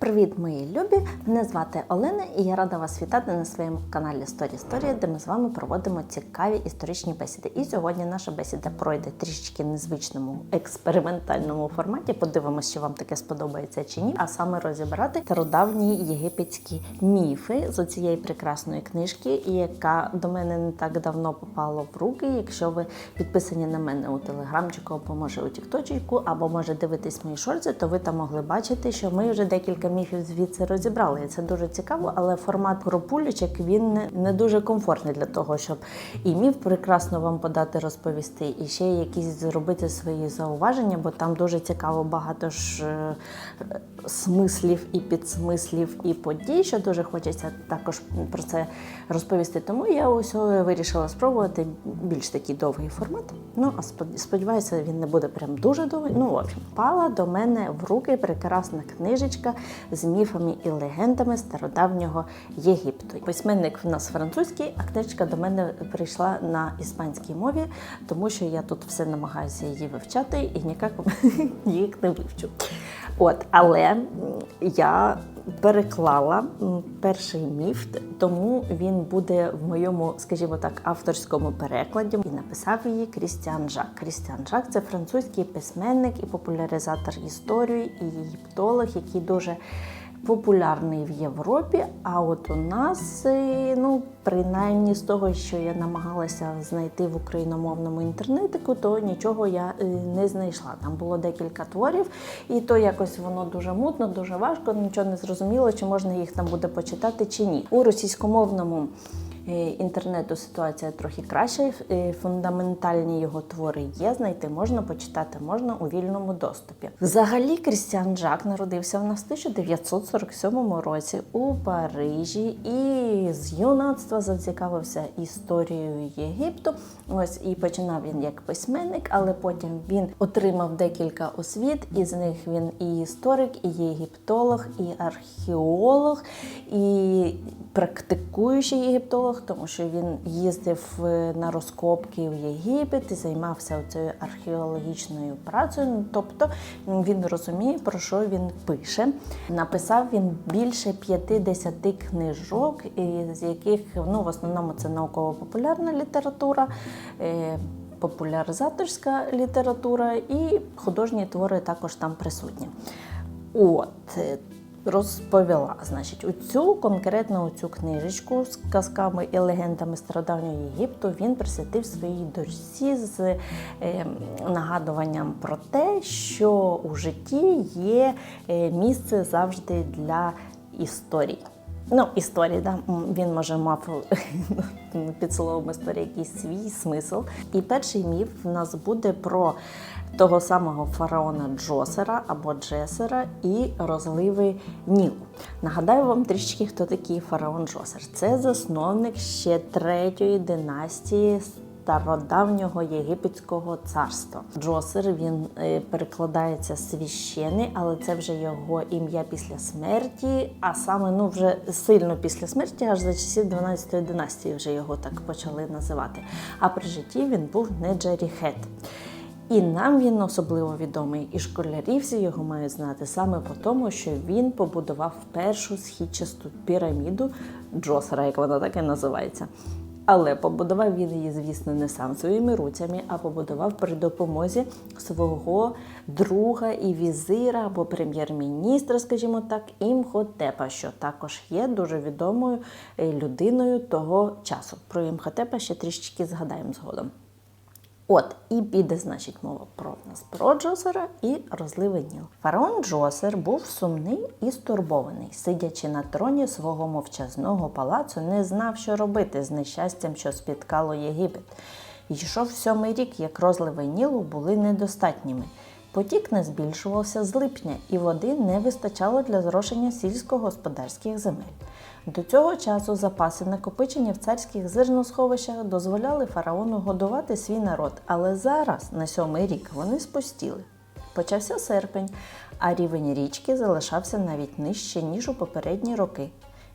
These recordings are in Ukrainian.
Привіт, мої любі! Мене звати Олена і я рада вас вітати на своєму каналі Story Story, де ми з вами проводимо цікаві історичні бесіди. І сьогодні наша бесіда пройде трішечки незвичному експериментальному форматі. Подивимося, чи вам таке сподобається чи ні. А саме розібрати стародавні єгипетські міфи з цієї прекрасної книжки, яка до мене не так давно попала в руки. Якщо ви підписані на мене у телеграмчику або може у тікточку, або може дивитись мої шорти, то ви там могли бачити, що ми вже декілька міфів звідси розібрали. І це дуже цікаво, але формат кропулечок він не, дуже комфортний для того, щоб і міф прекрасно вам подати, розповісти, і ще якісь зробити свої зауваження, бо там дуже цікаво багато ж е, смислів і підсмислів і подій, що дуже хочеться також про це розповісти. Тому я ось вирішила спробувати більш такий довгий формат. Ну а сподіваюся, він не буде прям дуже довгий. Ну, в общем, пала до мене в руки прекрасна книжечка з міфами і легендами стародавнього Єгипту. Письменник в нас французький, а книжка до мене прийшла на іспанській мові, тому що я тут все намагаюся її вивчати і ніяк їх не вивчу. От, але я переклала перший міф, тому він буде в моєму, скажімо так, авторському перекладі. І написав її Крістіан Жак. Крістіан Жак це французький письменник і популяризатор історії і єгіптолог, який дуже популярний в Європі. А от у нас, е, ну принаймні з того, що я намагалася знайти в україномовному інтернетику, то нічого я е, не знайшла. Там було декілька творів, і то якось воно дуже мутно, дуже важко. Нічого не зрозуміло, чи можна їх там буде почитати чи ні. У російськомовному інтернету ситуація трохи краща. Фундаментальні його твори є. Знайти можна почитати можна у вільному доступі. Взагалі, Крістіан Жак народився в нас в 1947 році у Парижі і з юнацтва зацікавився історією Єгипту. Ось і починав він як письменник, але потім він отримав декілька освіт. Із них він і історик, і єгиптолог, і археолог, і практикуючий єгиптолог, тому що він їздив е, на розкопки в Єгипет і займався цією археологічною працею. Ну, Тобто він розуміє, про що він пише. Написав він більше 50 книжок, з яких ну, в основному це науково-популярна література. е, Популяризаторська література і художні твори також там присутні. От е, розповіла, значить, у цю конкретно цю книжечку з казками і легендами стародавнього Єгипту він присвятив своїй дочці з е, нагадуванням про те, що у житті є е, місце завжди для історій. Ну, історії, да. Він може мав під словом історії якийсь свій смисл. І перший міф в нас буде про того самого фараона Джосера або Джесера і розливи Нілу. Нагадаю вам трішки, хто такий фараон Джосер. Це засновник ще третьої династії стародавнього єгипетського царства. Джосер він е, перекладається священий, але це вже його ім'я після смерті, а саме ну вже сильно після смерті, аж за часів 12-ї династії вже його так почали називати. А при житті він був не Джеріхет. І нам він особливо відомий, і школярі всі його мають знати саме по тому, що він побудував першу східчасту піраміду Джосера, як вона так і називається. Але побудував він її, звісно, не сам своїми руцями, а побудував при допомозі свого друга і візира або прем'єр-міністра, скажімо так, Імхотепа, що також є дуже відомою е, людиною того часу. Про Імхотепа ще трішечки згадаємо згодом. От, і піде, значить, мова про нас про Джосера і розливи Ніл. Фараон Джосер був сумний і стурбований. Сидячи на троні свого мовчазного палацу, не знав, що робити з нещастям, що спіткало Єгипет. Йшов сьомий рік, як розливи Нілу були недостатніми. Потік не збільшувався з липня, і води не вистачало для зрошення сільськогосподарських земель. До цього часу запаси, накопичені в царських зерносховищах, дозволяли фараону годувати свій народ, але зараз, на сьомий рік, вони спустіли. Почався серпень, а рівень річки залишався навіть нижче, ніж у попередні роки.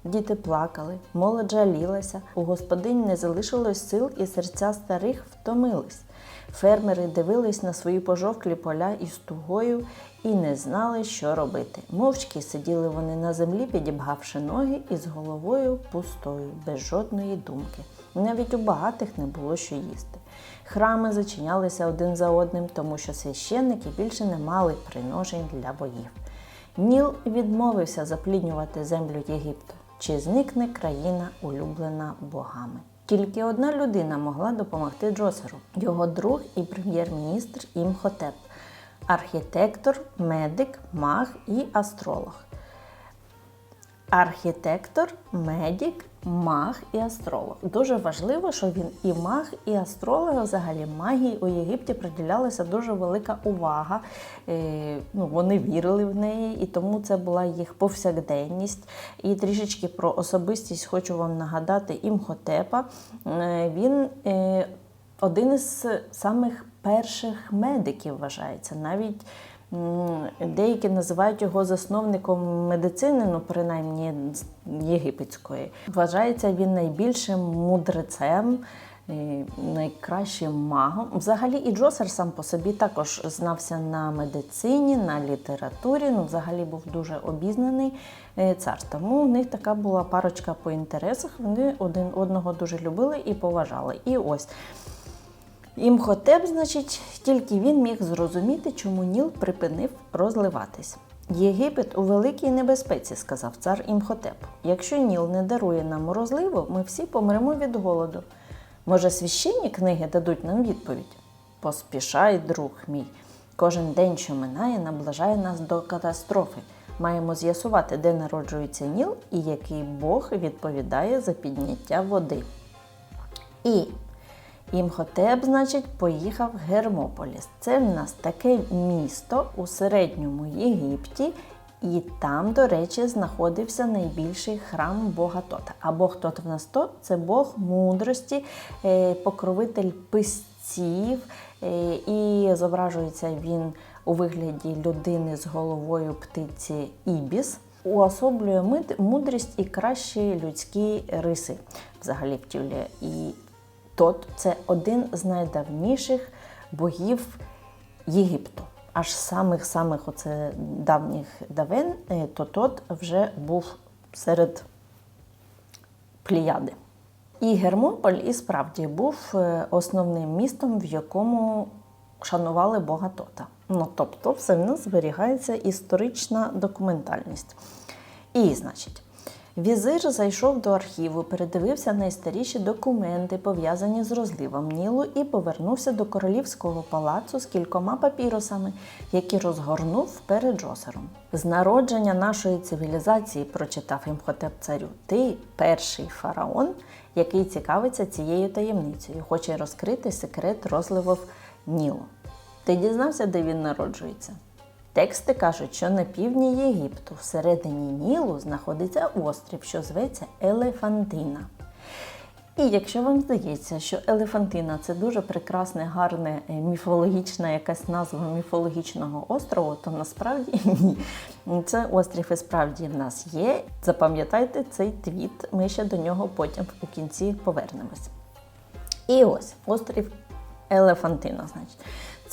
Діти плакали, молодь жалілася, у господинь не залишилось сил і серця старих втомились. Фермери дивились на свої пожовклі поля із тугою і не знали, що робити. Мовчки сиділи вони на землі, підібгавши ноги і з головою пустою, без жодної думки. Навіть у багатих не було що їсти. Храми зачинялися один за одним, тому що священники більше не мали приношень для боїв. Ніл відмовився запліднювати землю Єгипту. Чи зникне країна, улюблена богами? Тільки одна людина могла допомогти Джосеру його друг і прем'єр-міністр Імхотеп, архітектор, медик, маг і астролог. Архітектор, медик, маг і астролог. Дуже важливо, що він і маг, і астролог. Взагалі магії у Єгипті приділялася дуже велика увага. Е, ну, Вони вірили в неї, і тому це була їх повсякденність. І трішечки про особистість хочу вам нагадати Імхотепа. Е, він е, один із самих перших медиків вважається. Навіть Деякі називають його засновником медицини, ну принаймні єгипетської. Вважається він найбільшим мудрецем, найкращим магом. Взагалі, і Джосер сам по собі також знався на медицині, на літературі. Ну, взагалі був дуже обізнаний е, цар. Тому в них така була парочка по інтересах. Вони один одного дуже любили і поважали. І ось. Імхотеп, значить, тільки він міг зрозуміти, чому Ніл припинив розливатись. Єгипет у великій небезпеці, сказав цар Імхотеп. Якщо Ніл не дарує нам розливу, ми всі помремо від голоду. Може, священні книги дадуть нам відповідь? Поспішай, друг мій. Кожен день, що минає, наближає нас до катастрофи. Маємо з'ясувати, де народжується Ніл і який Бог відповідає за підняття води. І Імхотеп, значить, поїхав в Гермополіс. Це в нас таке місто у середньому Єгипті, і там, до речі, знаходився найбільший храм Бога Тота. А Бог Тот в нас то це Бог мудрості, е, покровитель писців, е, і зображується він у вигляді людини з головою птиці Ібіс. Уособлює мудрість і кращі людські риси взагалі втілює. І Тот це один з найдавніших богів Єгипту. Аж самих-самих оце давніх давен, е, то тот вже був серед пліяди. І Гермополь і справді був е, основним містом, в якому шанували Бога Тота. Ну, тобто, все в нас зберігається історична документальність. І, значить, Візир зайшов до архіву, передивився найстаріші документи, пов'язані з розливом Нілу, і повернувся до королівського палацу з кількома папірусами, які розгорнув перед Джосером. З народження нашої цивілізації, прочитав імхотеп царю, ти перший фараон, який цікавиться цією таємницею, хоче розкрити секрет розливу Нілу. Ти дізнався, де він народжується? Тексти кажуть, що на півдні Єгипту, всередині Нілу, знаходиться острів, що зветься Елефантина. І якщо вам здається, що Елефантина це дуже прекрасне, гарне, е, міфологічна якась назва міфологічного острову, то насправді ні. Це острів і справді в нас є. Запам'ятайте цей твіт, ми ще до нього потім у кінці повернемось. І ось острів Елефантина, значить.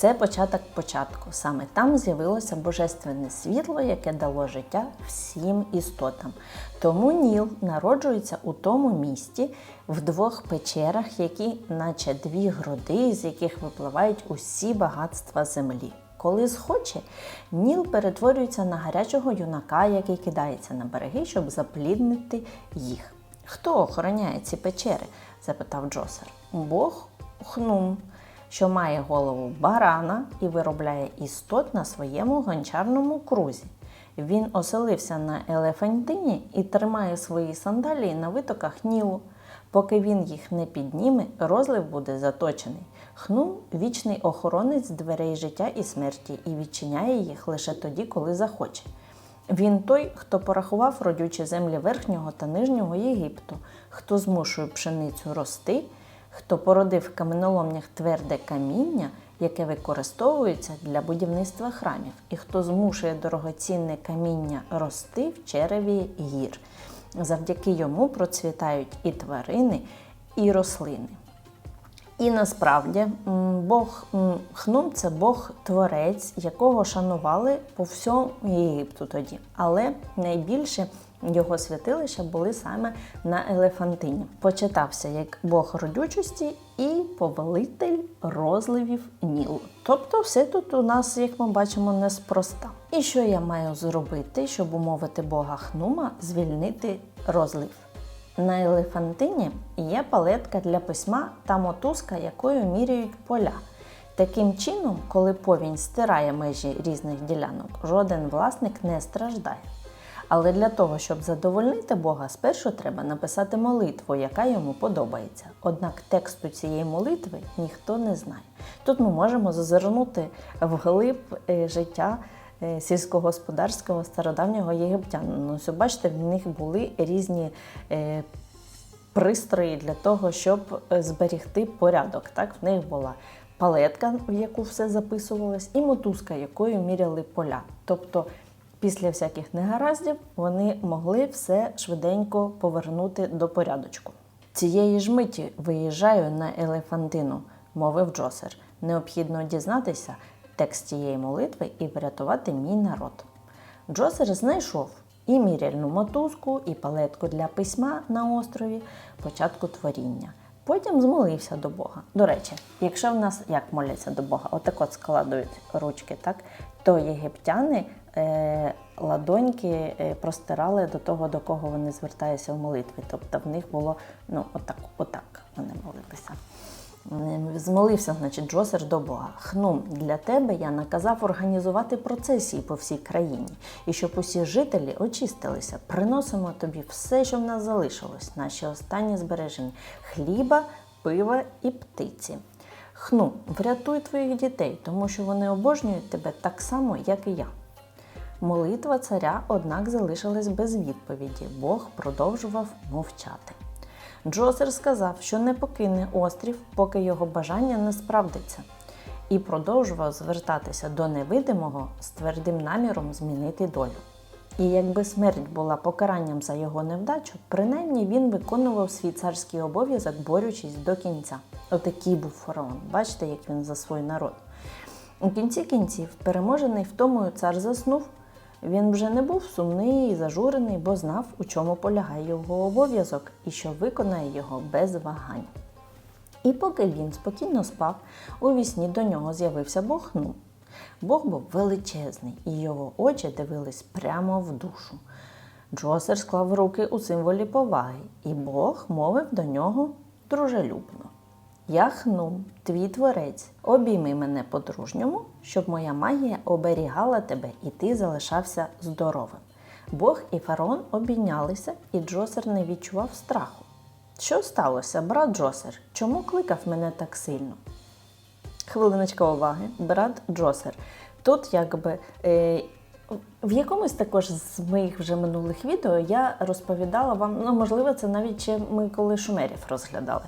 Це початок початку. Саме там з'явилося божественне світло, яке дало життя всім істотам. Тому Ніл народжується у тому місті в двох печерах, які, наче дві груди, з яких випливають усі багатства землі. Коли схоче, Ніл перетворюється на гарячого юнака, який кидається на береги, щоб запліднити їх. Хто охороняє ці печери? запитав Джосер. Бог Хнум що має голову барана і виробляє істот на своєму гончарному крузі. Він оселився на Елефантині і тримає свої сандалії на витоках Нілу. Поки він їх не підніме, розлив буде заточений. Хну вічний охоронець дверей життя і смерті і відчиняє їх лише тоді, коли захоче. Він той, хто порахував родючі землі верхнього та нижнього Єгипту, хто змушує пшеницю рости хто породив в каменоломнях тверде каміння, яке використовується для будівництва храмів, і хто змушує дорогоцінне каміння рости в череві гір. Завдяки йому процвітають і тварини, і рослини. І насправді Бог Хнум це Бог творець, якого шанували по всьому Єгипту тоді. Але найбільше його святилища були саме на Елефантині. Почитався як Бог родючості і повелитель розливів Нілу. Тобто, все тут у нас, як ми бачимо, неспроста. І що я маю зробити, щоб умовити Бога Хнума звільнити розлив? На елефантині є палетка для письма та мотузка, якою міряють поля. Таким чином, коли повінь стирає межі різних ділянок, жоден власник не страждає. Але для того, щоб задовольнити Бога, спершу треба написати молитву, яка йому подобається. Однак тексту цієї молитви ніхто не знає. Тут ми можемо зазирнути вглиб е, життя сільськогосподарського стародавнього єгиптянина. Ось, бачите, в них були різні е, пристрої для того, щоб е, зберігти порядок. Так, в них була палетка, в яку все записувалось, і мотузка, якою міряли поля. Тобто, після всяких негараздів вони могли все швиденько повернути до порядочку. Цієї ж миті виїжджаю на Елефантину, мовив Джосер. Необхідно дізнатися текст цієї молитви і врятувати мій народ. Джосер знайшов і міряльну мотузку, і палетку для письма на острові початку творіння. Потім змолився до Бога. До речі, якщо в нас як моляться до Бога, отак от складують ручки, так, то єгиптяни е, ладоньки е, простирали до того, до кого вони звертаються в молитві. Тобто в них було ну, отак, отак вони молилися. Змолився, значить, Джосер до Бога. Хнум, для тебе я наказав організувати процесії по всій країні, і щоб усі жителі очистилися. Приносимо тобі все, що в нас залишилось, наші останні збереження хліба, пива і птиці. Хну, врятуй твоїх дітей, тому що вони обожнюють тебе так само, як і я. Молитва царя, однак, залишилась без відповіді. Бог продовжував мовчати. Джосер сказав, що не покине острів, поки його бажання не справдиться, і продовжував звертатися до невидимого з твердим наміром змінити долю. І якби смерть була покаранням за його невдачу, принаймні він виконував свій царський обов'язок, борючись до кінця. Отакий був фараон. Бачите, як він за свій народ. У кінці кінців, переможений втомою цар заснув. Він вже не був сумний і зажурений, бо знав, у чому полягає його обов'язок і що виконає його без вагань. І поки він спокійно спав, у вісні до нього з'явився Бог Ну. Бог був величезний, і його очі дивились прямо в душу. Джосер склав руки у символі поваги, і Бог мовив до нього дружелюбно. Я хнум, твій творець, обійми мене по-дружньому, щоб моя магія оберігала тебе і ти залишався здоровим. Бог і фараон обійнялися, і Джосер не відчував страху. Що сталося, брат Джосер? Чому кликав мене так сильно? Хвилиночка уваги, брат Джосер. Тут якби. Е, в якомусь також з моїх вже минулих відео я розповідала вам, ну можливо, це навіть ще ми коли шумерів розглядали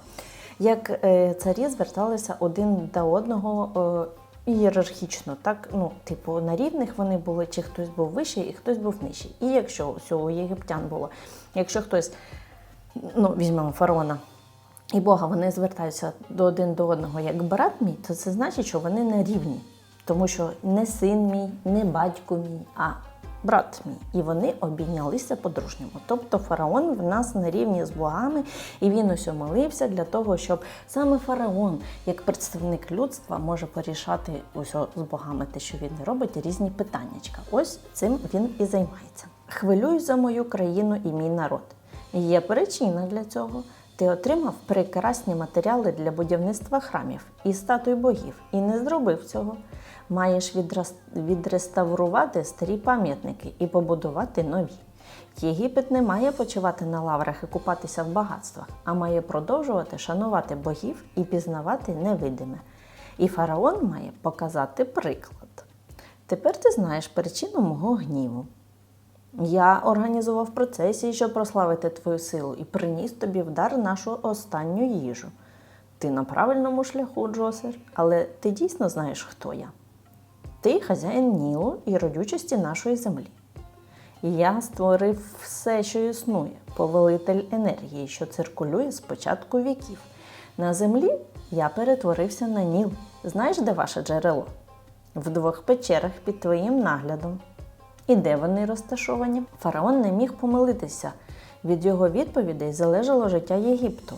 як е, царі зверталися один до одного е, ієрархічно, так, ну, типу, на рівних вони були, чи хтось був вищий, і хтось був нижчий. І якщо всього єгиптян було, якщо хтось, ну, візьмемо фараона, і Бога, вони звертаються до один до одного як брат мій, то це значить, що вони на рівні. Тому що не син мій, не батько мій, а брат мій. І вони обійнялися по-дружньому. Тобто фараон в нас на рівні з богами, і він ось молився для того, щоб саме фараон, як представник людства, може порішати усьо з богами те, що він робить, різні питаннячка. Ось цим він і займається. Хвилююсь за мою країну і мій народ. Є причина для цього. Ти отримав прекрасні матеріали для будівництва храмів і статуй богів, і не зробив цього маєш відреставрувати старі пам'ятники і побудувати нові. Єгипет не має почувати на лаврах і купатися в багатствах, а має продовжувати шанувати богів і пізнавати невидиме. І фараон має показати приклад. Тепер ти знаєш причину мого гніву. Я організував процесії, щоб прославити твою силу, і приніс тобі в дар нашу останню їжу. Ти на правильному шляху, Джосер, але ти дійсно знаєш, хто я. Ти хазяїн Нілу і родючості нашої землі. Я створив все, що існує, повелитель енергії, що циркулює з початку віків. На землі я перетворився на Ніл. Знаєш, де ваше джерело? В двох печерах під твоїм наглядом. І де вони розташовані? Фараон не міг помилитися. Від його відповідей залежало життя Єгипту.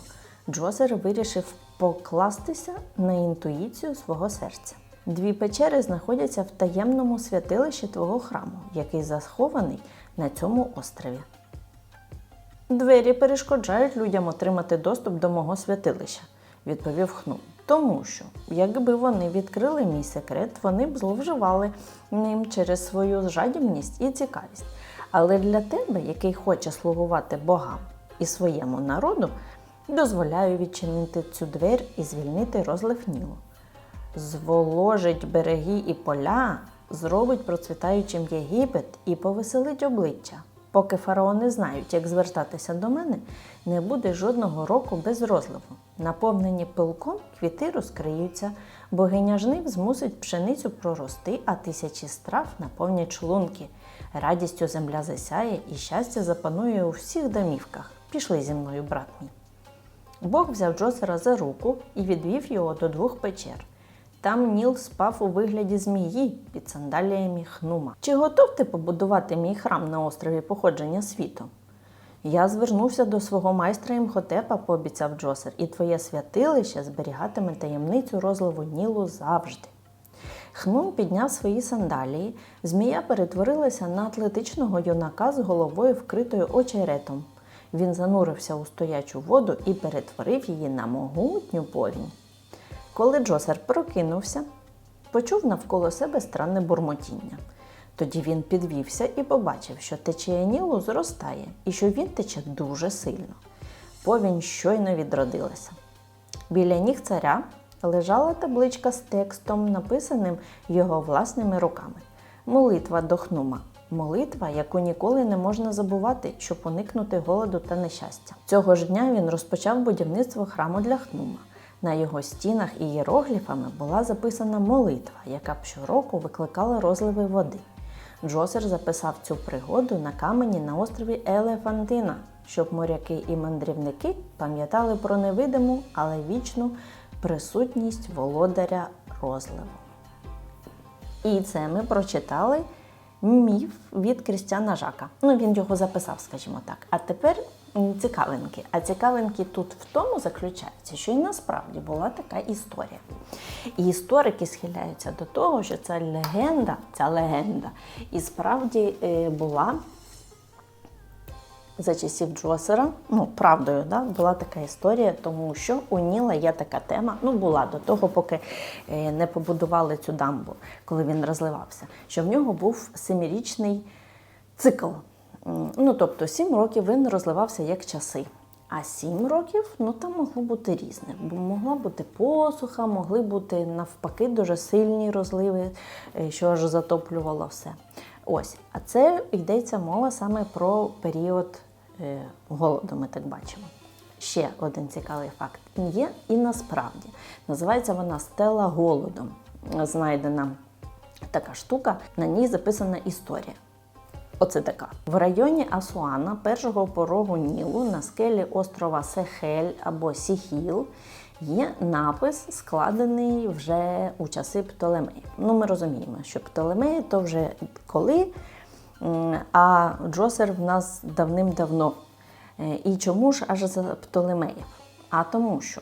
Джозер вирішив покластися на інтуїцію свого серця. Дві печери знаходяться в таємному святилищі твого храму, який захований на цьому острові. Двері перешкоджають людям отримати доступ до мого святилища, відповів Хну. Тому що, якби вони відкрили мій секрет, вони б зловживали ним через свою жадібність і цікавість. Але для тебе, який хоче слугувати богам і своєму народу, дозволяю відчинити цю двері і звільнити розлив Нілу. Зволожить береги і поля, зробить процвітаючим Єгипет і повеселить обличчя. Поки фараони знають, як звертатися до мене, не буде жодного року без розливу. Наповнені пилком квіти розкриються, богиня жнив змусить пшеницю прорости, а тисячі страв наповнять шлунки. Радістю земля засяє і щастя запанує у всіх домівках. Пішли зі мною, брат мій. Бог взяв Джосера за руку і відвів його до двох печер. Там Ніл спав у вигляді змії під сандаліями хнума. Чи готов ти побудувати мій храм на острові походження світу? Я звернувся до свого майстра Імхотепа, пообіцяв Джосер, і твоє святилище зберігатиме таємницю розливу Нілу завжди. Хнум підняв свої сандалії, змія перетворилася на атлетичного юнака з головою вкритою очеретом. Він занурився у стоячу воду і перетворив її на могутню повінь. Коли Джосер прокинувся, почув навколо себе странне бурмотіння. Тоді він підвівся і побачив, що течія Нілу зростає і що він тече дуже сильно. Повінь щойно відродилася. Біля ніг царя лежала табличка з текстом, написаним його власними руками. Молитва до хнума. Молитва, яку ніколи не можна забувати, щоб уникнути голоду та нещастя. Цього ж дня він розпочав будівництво храму для хнума. На його стінах ієрогліфами була записана молитва, яка б щороку викликала розливи води. Джосер записав цю пригоду на камені на острові Елефантина, щоб моряки і мандрівники пам'ятали про невидиму, але вічну присутність володаря розливу. І це ми прочитали міф від Крістіана Жака. Ну, він його записав, скажімо так. А тепер цікавинки. А цікавинки тут в тому заключаються, що і насправді була така історія. І історики схиляються до того, що ця легенда, ця легенда і справді е, була за часів Джосера, ну правдою, да, була така історія, тому що у Ніла є така тема, ну була до того, поки е, не побудували цю дамбу, коли він розливався, що в нього був семирічний цикл. Ну, тобто сім років він розливався як часи. А сім років ну там могло бути різне. Бо могла бути посуха, могли бути навпаки дуже сильні розливи, е, що аж затоплювало все. Ось, а це йдеться мова саме про період е, голоду, ми так бачимо. Ще один цікавий факт є і насправді. Називається вона стела голодом. Знайдена така штука, на ній записана історія. Оце така. В районі Асуана, першого порогу Нілу, на скелі острова Сехель або Сіхіл, є напис, складений вже у часи Птолемеїв. Ну, ми розуміємо, що Птолемеї то вже коли, а Джосер в нас давним-давно. Е, І чому ж аж за Птолемеїв? А тому що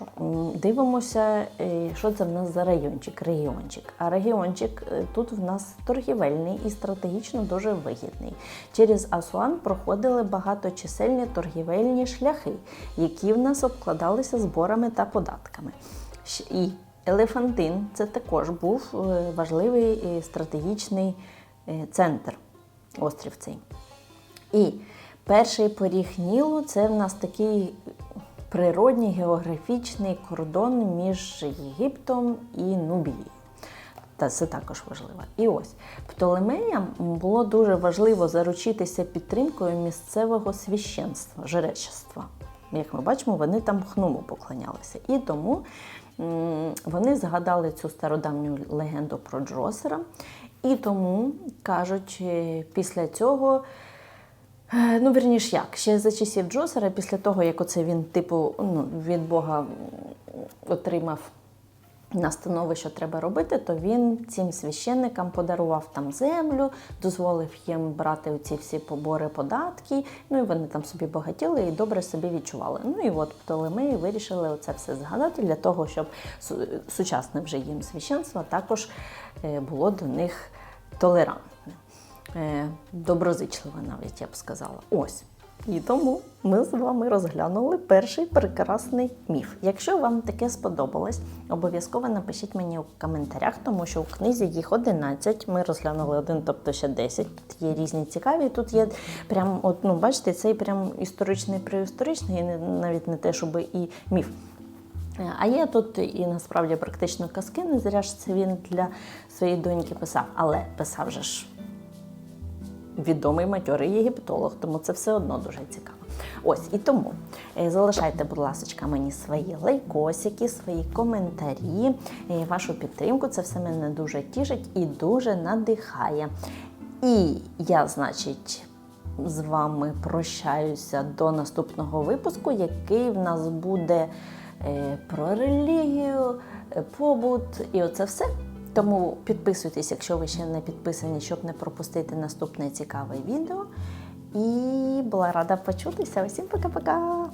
дивимося, е, що це в нас за райончик, регіончик. А регіончик е, тут в нас торгівельний і стратегічно дуже вигідний. Через Асуан проходили багаточисельні торгівельні шляхи, які в нас обкладалися зборами та податками. І Елефантин це також був е, важливий стратегічний центр, острів цей. І перший поріг Нілу це в нас такий природній географічний кордон між Єгиптом і Нубією. Та це також важливо. І ось Птолемеям було дуже важливо заручитися підтримкою місцевого священства, жречества. Як ми бачимо, вони там хнуму поклонялися. І тому вони згадали цю стародавню легенду про Джосера. І тому кажуть, е, після цього Ну, вірніш, як? Ще за часів Джосера, після того, як оце він, типу, ну, від Бога отримав настанови, що треба робити, то він цим священникам подарував там землю, дозволив їм брати оці всі побори податки. Ну і вони там собі багатіли і добре собі відчували. Ну і от Птолемеї вирішили оце все згадати для того, щоб сучасне вже їм священство також е, було до них толерантне, е, доброзичливе, навіть я б сказала. Ось. І тому ми з вами розглянули перший прекрасний міф. Якщо вам таке сподобалось, обов'язково напишіть мені у коментарях, тому що у книзі їх 11. Ми розглянули один, тобто ще 10. Тут є різні цікаві. Тут є прям, от, ну, бачите, цей прям історичний преісторичний, і навіть не те, щоб і міф. Е, А є тут і насправді практично казки. Не зря ж це він для своєї доньки писав, але писав же ж відомий матьорий єгиптолог, тому це все одно дуже цікаво. Ось і тому е, залишайте, будь ласка, мені свої лайкосики, свої коментарі, е, вашу підтримку. Це все мене дуже тішить і дуже надихає. І я, значить, з вами прощаюся до наступного випуску, який в нас буде е, про релігію, побут і оце все. Тому підписуйтесь, якщо ви ще не підписані, щоб не пропустити наступне цікаве відео. І була рада почутися. Усім пока-пока!